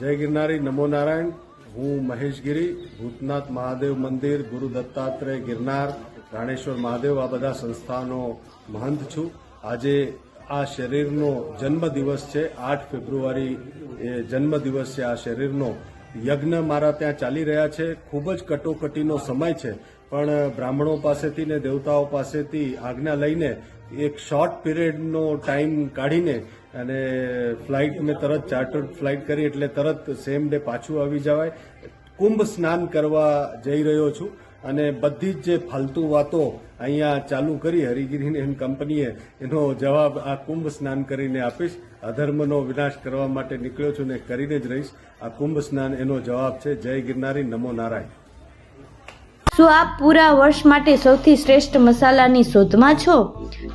જય ગિરનારી, નમો નારાયણ. હું મહેશ ગિરી, ભૂતનાથ મહાદેવ મંદિર, ગુરુ દત્તાત્રેય ગિરનાર, રાણેશ્વર મહાદેવ, આ બધા સંસ્થાનો મહંત છું. આજે આ શરીરનો જન્મદિવસ છે. આઠ ફેબ્રુઆરી એ જન્મદિવસ છે આ શરીરનો. યજ્ઞ મારા ત્યાં ચાલી રહ્યા છે. ખૂબ જ કટોકટીનો સમય છે. પણ બ્રાહ્મણો પાસેથી ને દેવતાઓ પાસેથી આજ્ઞા લઈને એક શોર્ટ પીરિયડનો ટાઈમ કાઢીને અને ફ્લાઇટ અમે તરત ચાર્ટર્ડ ફ્લાઇટ કરી એટલે તરત સેમ ડે પાછું આવી જવાય. કુંભ સ્નાન કરવા જઈ રહ્યો છું અને બધી જ જે ફાલતુ વાતો અહીંયા ચાલુ કરી હરિગીરી એમ કંપનીએ, એનો જવાબ આ કુંભ સ્નાન કરીને આપીશ. અધર્મનો વિનાશ કરવા માટે નીકળ્યો છું ને કરીને જ રહીશ. આ કુંભ સ્નાન એનો જવાબ છે, જય ગિરનારી, નમો નારાયણ. શું આપ પૂરા વર્ષ માટે સૌથી શ્રેષ્ઠ મસાલાની શોધમાં છો?